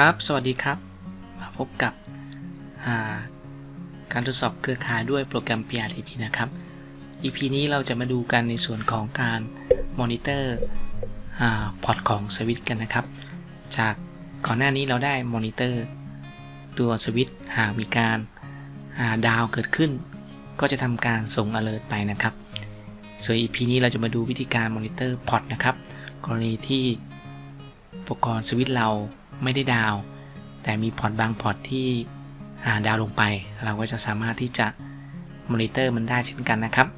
ครับ สวัสดีครับ มาพบกับาการทดสอบเครือข่ายด้วยโปรแกรม PRTG นะครับ EP นี้เราจะมาดูกันในส่วนของการมอนิเตอร์พอร์ตของสวิตช์กันนะครับ จากก่อนหน้านี้เราได้มอนิเตอร์ตัวสวิตช์หากมีการาดาวเกิดขึ้น ก็จะทำการส่ง alert ไปนะครับ ส่วน EP นี้เราจะมาดูวิธีการมอนิเตอร์พอร์ตนะครับ กรณีที่อุปกรณ์สวิตช์เรา ไม่ได้ดาว แต่มีพอร์ตบางพอร์ตที่าดาวลงไป เราก็จะสามารถที่จะมอนิเตอร์มันได้เช่นกันนะครับ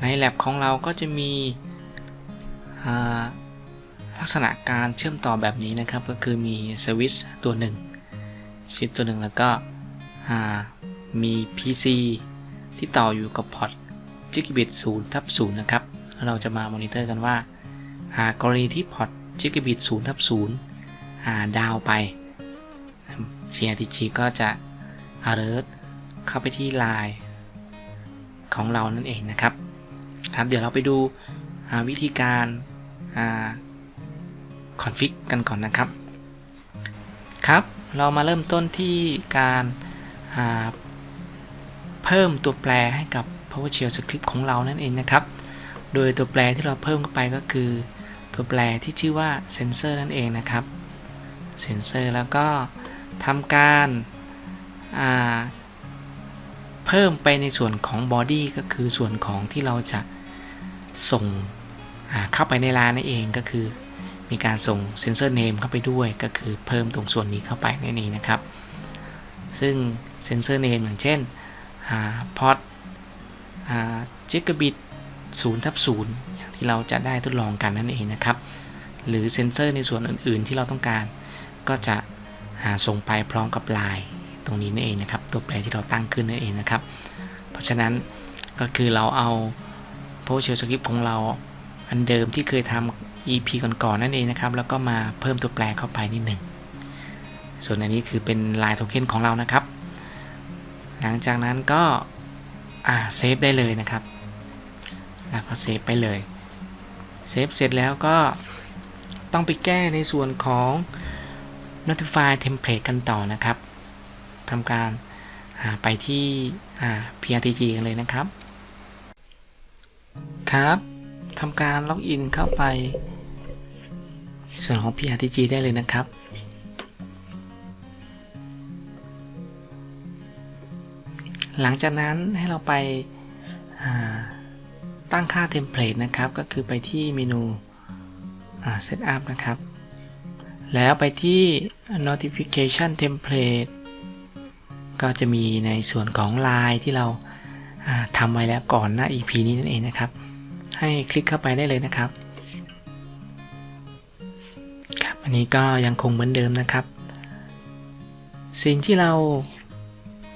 ใน lab ของเราก็จะมีลักษณะการเชื่อมต่อแบบนี้นะครับ ก็คือมีสวิตช์ตัวหนึ่งสวิตช์ตัวหนึ่งแล้วก็มี PC ที่ต่ออยู่กับพอร์ต Gigabit 0ทับ0นะครับแล้วเราจะมามอนิเตอร์กันว่า หากกรณีที่พอร์ต Gigabit 0ทับ0หาดาวไป PRTG ก็จะ alert เข้าไปที่ Line ของเรานั่นเองนะครับครับ เดี๋ยวเราไปดูวิธีการคอนฟิกกันก่อนนะครับ ครับ เรามาเริ่มต้นที่การาเพิ่มตัวแปรให้กับ PowerShell Script ของเรานั่นเองนะครับ โดยตัวแปรที่เราเพิ่มเข้าไปก็คือ ตัวแปรที่ชื่อว่าเซนเซอร์นั่นเองนะครับเซนเซอร์แล้วก็ทำการเพิ่มไปในส่วนของ body ก็คือส่วนของที่เราจะส่งเข้าไปในร้านนั่นเองก็คือ มีการส่งเซนเซอร์เนมเข้าไปด้วยก็คือเพิ่มตรงส่วนนี้เข้าไปในนี้นะครับ ซึ่งเซนเซอร์เนมอย่างเช่นพอร์ตจิกบิต0ทับ0อย่าง ที่เราจะได้ทดลองกันนั่นเองนะครับ หรือเซนเซอร์ในส่วนอื่น ๆ ที่เราต้องการ ก็จะหาส่งไปพร้อมกับลายตรงนี้นั่นเองนะครับ ตัวแปรที่เราตั้งขึ้นนั่นเองนะครับ เพราะฉะนั้นก็คือเราเอา PowerShell Script ของเราอันเดิมที่เคยทำ EP ก่อนๆนั่นเองนะครับ แล้วก็มาเพิ่มตัวแปรเข้าไปนิดหนึ่ง ส่วนอันนี้คือเป็นลายโทเค็นของเรานะครับ หลังจากนั้นก็เซฟได้เลยนะครับ แล้วก็เซฟไปเลย เซฟเสร็จแล้วก็ต้องไปแก้ในส่วนของ notify template กันต่อนะครับทำการไปที่ PRTG กันเลยนะครับ ครับทำการล็อกอินเข้าไป ส่วนของ PRTG ได้เลยนะครับหลังจากนั้นให้เราไป ตั้งค่าเทมเพลตนะครับ ก็คือไปที่เมนู Setup นะครับ แล้วไปที่ Notification Template ก็จะมีในส่วนของลายที่เราทำไว้แล้วก่อนหน้า EP นี้นั่นเองนะครับ ให้คลิกเข้าไปได้เลยนะครับครับ อันนี้ก็ยังคงเหมือนเดิมนะครับ สิ่งที่เรา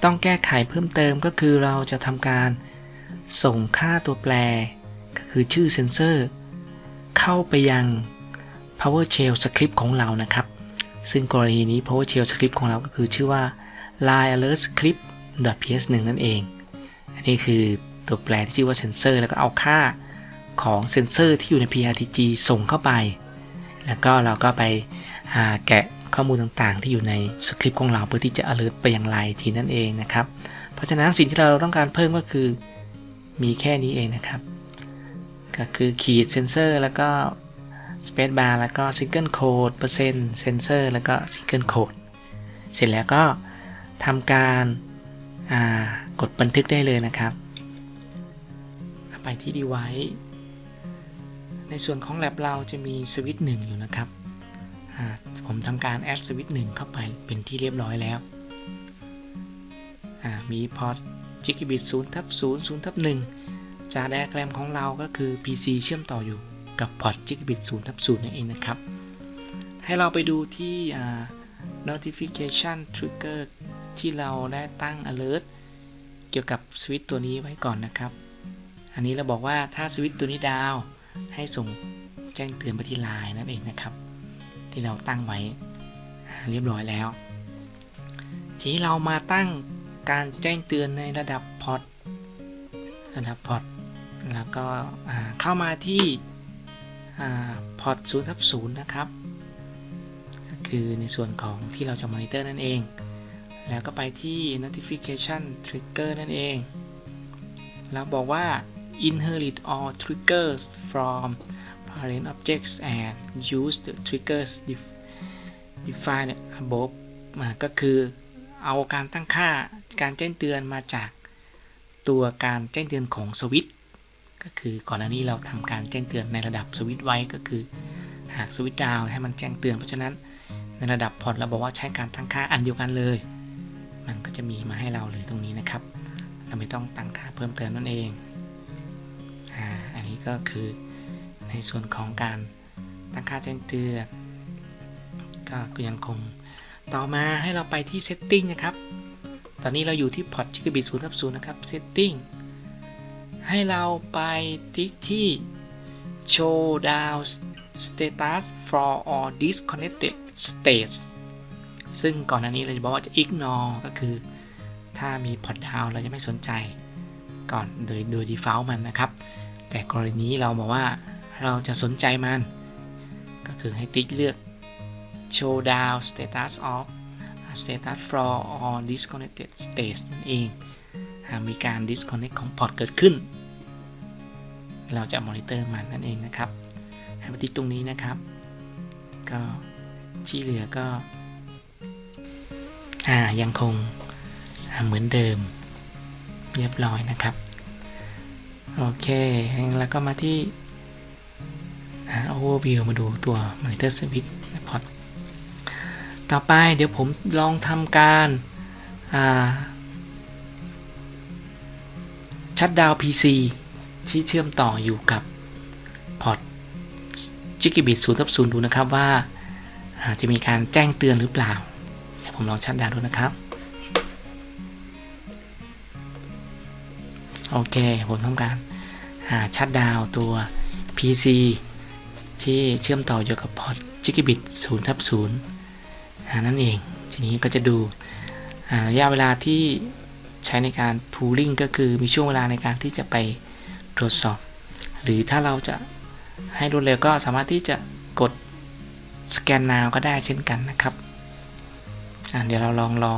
ต้องแก้ไขเพิ่มเติมก็คือเราจะทำการ ส่งค่าตัวแปร ก็คือชื่อเซนเซอร์ เข้าไปยัง PowerShell Script ของเรานะครับ ซึ่งกรณีนี้ PowerShell Script ของเราก็คือชื่อว่า line alert script ps1 นั่นเอง อันนี้คือตัวแปรที่ชื่อว่าเซนเซอร์แล้วก็เอาค่าของเซนเซอร์ที่อยู่ใน PRTG ส่งเข้าไป แล้วก็เราก็ไปแกะข้อมูลต่างๆ ที่อยู่ในสคริปต์ของเราเพื่อที่จะ alert ไปยังไลน์ทีนั่นเองนะครับ เพราะฉะนั้นสิ่งที่เราต้องการเพิ่มก็คือ มีแค่นี้เองนะครับ ก็คือขีดเซนเซอร์แล้วก็ space bar แล้วก็ single code เปอร์เซ็นต์เซนเซอร์แล้วก็ single code เสร็จแล้วก็ทำการกดบันทึกได้เลยนะครับ ไปที่ device ในส่วนของ lab เราจะมีสวิตช์หนึ่งอยู่นะครับ ผมทำการแอดสวิตช์หนึ่งเข้าไปเป็นที่เรียบร้อยแล้ว มีพอร์ต Gigabit 0ทับ0 0ทับ1จากไดอะแกรมของเราก็คือ PC เชื่อมต่ออยู่กับพอร์ต Gigabit 0ทับ0นั่นเองนะครับ ให้เราไปดูที่ notification trigger ที่เราได้ตั้ง alert เกี่ยวกับสวิตตัวนี้ไว้ก่อนนะครับ อันนี้เราบอกว่าถ้าสวิตตัวนี้ดาว ให้ส่งแจ้งเตือนไปที่ไลน์นั่นเองนะครับ ที่เราตั้งไว้เรียบร้อยแล้ว ทีนี้เรามาตั้ง การแจ้งเตือนในระดับพอร์ตระดับพอร์ตแล้วก็เข้ามาที่พอร์ต0ทับ0นย์นะครับก็คือในส่วนของที่เราจะมอนิเตอร์นั่นเอง แล้วก็ไปที่ notification trigger นั่นเองเราบอกว่า inherit all triggers from parent objects and use the triggers def- defined above มาก็คือ เอาการตั้งค่าการแจ้งเตือนมาจากตัวการแจ้งเตือนของสวิตช์ก็คือก่อนหน้านี้เราทำการแจ้งเตือนในระดับสวิตช์ไว้ก็คือ หากสวิตช์ดาวให้มันแจ้งเตือน เพราะฉะนั้นในระดับพอร์ตเราบอกว่าใช้การตั้งค่าอันเดียวกันเลย มันก็จะมีมาให้เราเลยตรงนี้นะครับ เราไม่ต้องตั้งค่าเพิ่มเติมนั่นเองอ่าอันนี้ก็คือในส่วนของการตั้งค่าแจ้งเตือนก็ยังคง ต่อมาให้เราไปที่ setting นะครับ ตอนนี้เราอยู่ที่พอร์ต gigabit 0ทับ0นะครับ setting ให้เราไปติ๊กที่ show down status for all disconnected states ซึ่งก่อนหน้านี้เราจะบอกว่าจะ ignore ก็คือ ถ้ามีพอร์ตดาวเราจะไม่สนใจ ก่อนโดยโดย default มันนะครับ แต่กรณีนี้เราบอกว่าเราจะสนใจมัน ก็คือให้ติ๊กเลือก show down status of status for all disconnected states นั่นเองหากมีการ disconnect ของพอร์ตเกิดขึ้น เราจะมอนิเตอร์มันนั่นเองนะครับให้มาติ๊กตรงนี้นะครับ ก็ที่เหลือก็อ่ายังคงเหมือนเดิม เรียบร้อยนะครับ โอเค แล้วก็มาที่อ่า overview มาดูตัว monitor switch พอร์ ต่อไปเดี๋ยวผมลองทำการชัดดาว PC ที่เชื่อมต่ออยู่กับพอร์ต Gigabit 0ทับ0ดูนะครับว่าาจะมีการแจ้งเตือนหรือเปล่าเดี๋ยวผมลองชัดดาวดูนะครับ โอเค ผมทำการชัดดาวตัว PC ที่เชื่อมต่ออยู่กับพอร์ต Gigabit 0ทับ0นั่ นเอง ทีนี้ก็จะดูระยะเวลาที่ใช้ในการ pooling ก็คือมีช่วงเวลาในการที่จะไปตรวจสอบ หรือถ้าเราจะให้รวดเร็วก็สามารถที่จะกดสแกน now ก็ได้เช่นกันนะครับเดี๋ยวเราลองรอ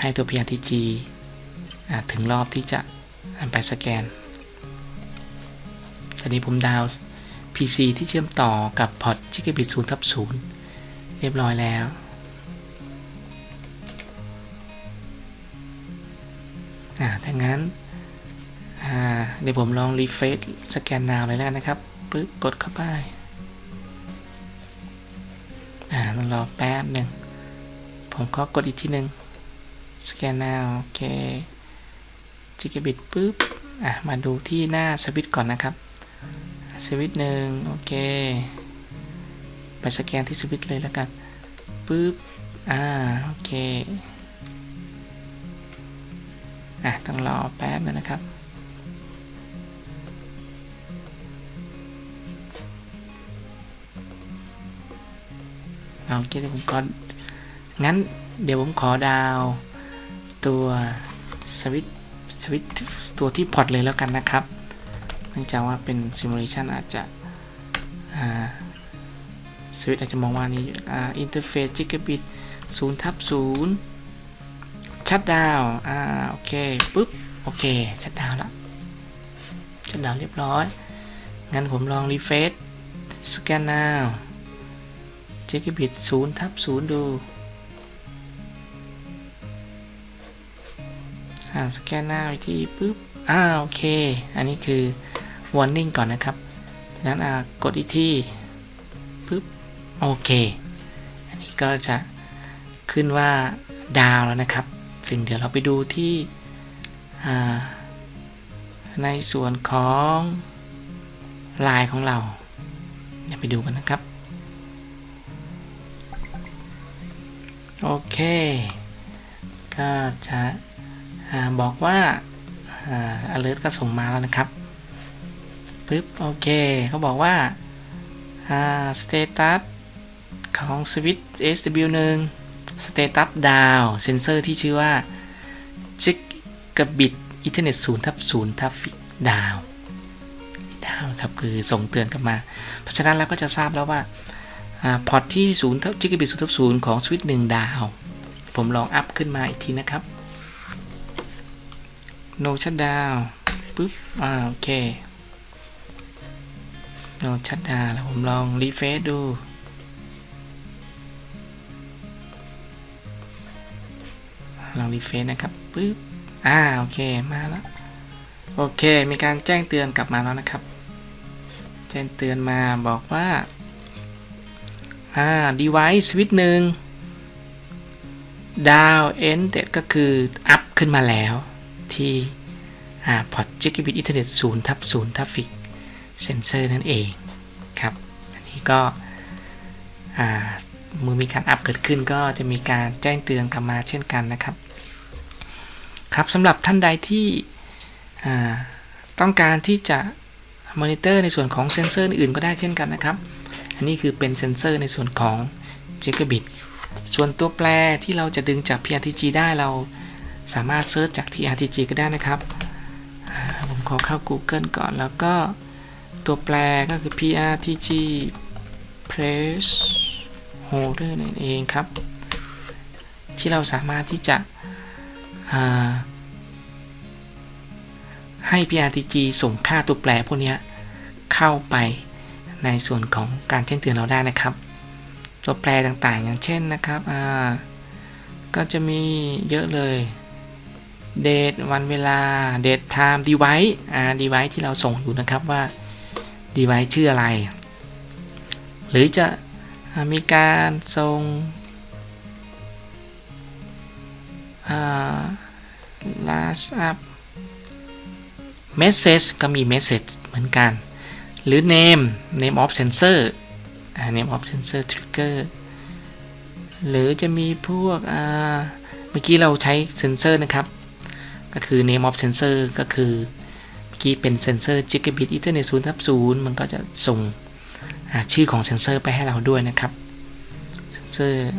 ให้ตัว PRTG ถึงรอบที่จะไปสแกน ตอนนี้ผมดาว PC ที่เชื่อมต่อกับพอร์ต Gigabit 0ทับ0เรียบร้อยแล้ว อ่าถ้างั้นอ่าเดี๋ยวผมลองรีเฟซสแกนนาวเลยแล้วนะครับปึ๊บกดเข้าไปอ่าต้องรอแป๊บหนึ่งผมก็กดอีกทีหนึ่งสแกนนาวโอเคจิกบิตปึ๊บอะมาดูที่หน้าสวิตช์ก่อนนะครับสวิตช์หนึ่งโอเค ไปสแกนที่สวิตช์เลยแล้วกันปึ๊บอ่าโอเค อะต้องรอแป๊บนึงนะครับโอเคเดี๋ยวผมของั้นเดี๋ยวผมขอดาวตัวสวิตสวิตตัวที่พอร์ตเลยแล้วกันนะครับเนื่องจากว่าเป็นซิมูเลชันอาจจะสวิตอาจจะมองว่านี้อินเทอร์เฟซจิกะบิต0ทับ0 ชัดดาวอ่าโอเคปุ๊บโอเคชัดดาวแล้วชัดดาวเรียบร้อยงั้นผมลองรีเฟซสแกนนาวจิกบิต0ทับ0ดูอ่าสแกนหน้าอีกทีปุ๊บอ่าโอเค อันนี้คือ warning ก่อนนะครับจากนั้นอ่ากดอีกทีปุ๊บโอเค อันนี้ก็จะขึ้นว่าดาวแล้วนะครับ ซึ่งเดี๋ยวเราไปดูที่ในส่วนของลายของเราเดี๋ยวไปดูกันนะครับ โอเค ก็จะอบอกว่าอ alert ก็ส่งมาแล้วนะครับปึ๊บโอเคเขาบอกว่า status ของ switch SW1 status down เซนเซอร์ที่ชื่อว่า gigabit ethernet 0ทับ0ทับดาวดาวครับคือส่งเตือนกลับมา เพราะฉะนั้นเราก็จะทราบแล้วว่าอ่าพอร์ตที่0ทับ gigabit 0ทับ0ของสวิตช์1ดาว ผมลองอัพขึ้นมาอีกทีนะครับ no shutdown ปุ๊บอ่าโอเค no shutdown แล้วผมลองรีเฟซดู ลองรีเฟซนะครับปุ๊บอ่าโอเคมาแล้วโอเค มีการแจ้งเตือนกลับมาแล้วนะครับ แจ้งเตือนมาบอกว่าอ่า device สวิตช์หนึ่งดาว ended ก็คืออัพขึ้นมาแล้ว ที่อ่าพอร์ต gigabit ethernet 0ทับ0ทับฟิกเซนเซอร์นั่นเองครับ อันนี้ก็อ่าเมื่อมีการอัพเกิดขึ้นก็จะมีการแจ้งเตือนกลับมาเช่นกันนะครับ ครับสำหรับท่านใดที่ต้องการที่จะมอนิเตอร์ในส่วนของเซนเซอร์อื่นก็ได้เช่นกันนะครับ อันนี้คือเป็นเซนเซอร์ในส่วนของ Gigabit ส่วนตัวแปรที่เราจะดึงจาก PRTG ได้เราสามารถเซิร์ชจาก TRTG ก็ได้นะครับ ผมขอเข้า Google ก่อนแล้วก็ตัวแปรก็คือ PRTG Place Holder นั่นเองครับ ที่เราสามารถที่จะ ให้ PRTG ส่งค่าตัวแปรพวกนี้เข้าไปในส่วนของการแจ้งเตือนเราได้นะครับ ตัวแปรต่างๆ อย่างเช่นนะครับก็จะมีเยอะเลย date วันเวลา date time device อ่า device ที่เราส่งอยู่นะครับว่า device ชื่ออะไร หรือจะมีการส่ง last up message ก็มี message เหมือนกัน หรือ name name of sensor name of sensor trigger หรือจะมีพวกเมื่อกี้เราใช้เซนเซอร์นะครับ ก็คือ name of sensor ก็คือเมื่อกี้เป็นเซนเซอร์ gigabit ethernet 0ทับ0มันก็จะส่งชื่อของเซนเซอร์ไปให้เราด้วยนะครับ เซนเซอร์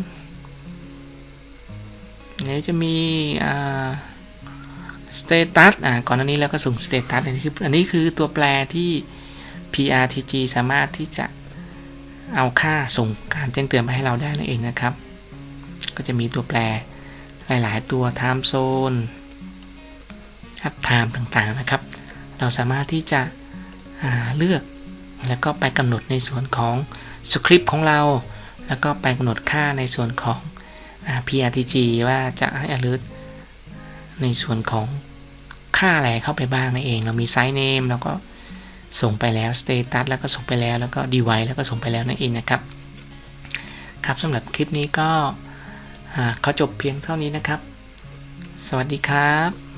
เดี๋ยวจะมีอ่า status อ่าก่อนหน้านี้เราก็ส่ง status อันนี้คืออันนี้คือตัวแปรที่ PRTG สามารถที่จะเอาค่าส่งการแจ้งเตือนไปให้เราได้นั่นเองนะครับ ก็จะมีตัวแปรหลาย ๆ ตัว time zone up time ต่าง ๆ นะครับ เราสามารถที่จะเลือกแล้วก็ไปกำหนดในส่วนของสคริปต์ของเรา แล้วก็ไปกำหนดค่าในส่วนของ PRTG ว่าจะให้ alert ในส่วนของค่าอะไรเข้าไปบ้างนั่นเอง เรามี site name แล้วก็ส่งไปแล้ว status แล้วก็ส่งไปแล้วแล้วก็ device แล้วก็ส่งไปแล้วนั่นเองนะครับ ครับสำหรับคลิปนี้ก็เขาขอจบเพียงเท่านี้นะครับ สวัสดีครับ